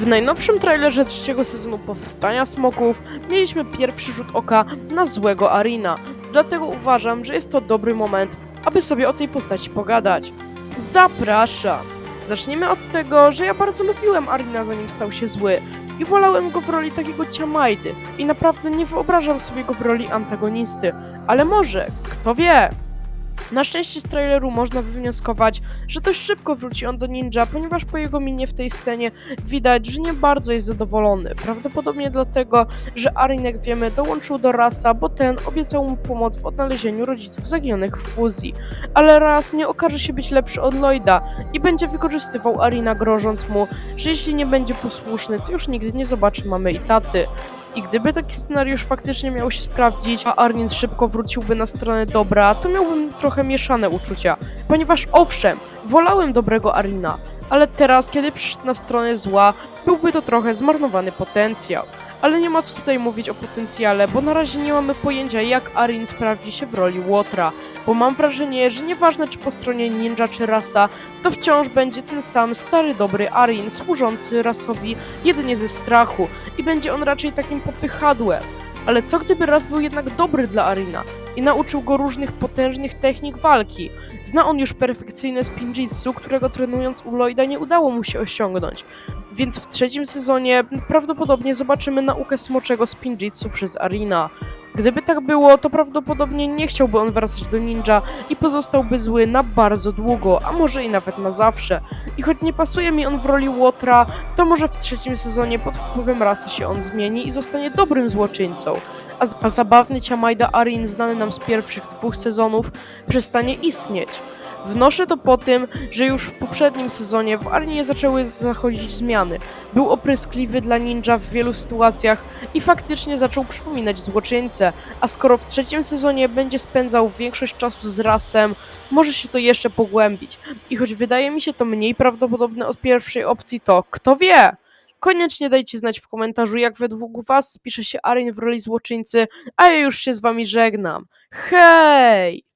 W najnowszym trailerze trzeciego sezonu Powstania Smoków mieliśmy pierwszy rzut oka na złego Arina, dlatego uważam, że jest to dobry moment, aby sobie o tej postaci pogadać. Zapraszam! Zaczniemy od tego, że ja bardzo lubiłem Arina zanim stał się zły i wolałem go w roli takiego ciamajdy i naprawdę nie wyobrażam sobie go w roli antagonisty, ale może, kto wie? Na szczęście z traileru można wywnioskować, że dość szybko wróci on do ninja, ponieważ po jego minie w tej scenie widać, że nie bardzo jest zadowolony. Prawdopodobnie dlatego, że Arin, jak wiemy, dołączył do Rasa, bo ten obiecał mu pomoc w odnalezieniu rodziców zaginionych w fuzji. Ale Ras nie okaże się być lepszy od Lloyda i będzie wykorzystywał Arina, grożąc mu, że jeśli nie będzie posłuszny, to już nigdy nie zobaczy mamy i taty. I gdyby taki scenariusz faktycznie miał się sprawdzić, a Armin szybko wróciłby na stronę dobra, to miałbym trochę mieszane uczucia. Ponieważ owszem, wolałem dobrego Arina, ale teraz, kiedy przyszedł na stronę zła, byłby to trochę zmarnowany potencjał. Ale nie ma co tutaj mówić o potencjale, bo na razie nie mamy pojęcia, jak Arin sprawdzi się w roli Łotra, bo mam wrażenie, że nieważne czy po stronie ninja czy rasa, to wciąż będzie ten sam stary dobry Arin, służący rasowi jedynie ze strachu i będzie on raczej takim popychadłem. Ale co gdyby raz był jednak dobry dla Arina i nauczył go różnych potężnych technik walki? Zna on już perfekcyjne spinjitsu, którego trenując u Lloyda nie udało mu się osiągnąć. Więc w trzecim sezonie prawdopodobnie zobaczymy naukę smoczego spinjitsu przez Arina. Gdyby tak było, to prawdopodobnie nie chciałby on wracać do ninja i pozostałby zły na bardzo długo, a może i nawet na zawsze. I choć nie pasuje mi on w roli Łotra, to może w trzecim sezonie pod wpływem rasy się on zmieni i zostanie dobrym złoczyńcą. A, a zabawny Ciamajda Arin, znany nam z pierwszych dwóch sezonów, przestanie istnieć. Wnoszę to po tym, że już w poprzednim sezonie w Arinie zaczęły zachodzić zmiany. Był opryskliwy dla ninja w wielu sytuacjach i faktycznie zaczął przypominać złoczyńcę, a skoro w trzecim sezonie będzie spędzał większość czasu z rasem, może się to jeszcze pogłębić. I choć wydaje mi się to mniej prawdopodobne od pierwszej opcji, to kto wie? Koniecznie dajcie znać w komentarzu, jak według was spisze się Arin w roli złoczyńcy, a ja już się z wami żegnam. Hej!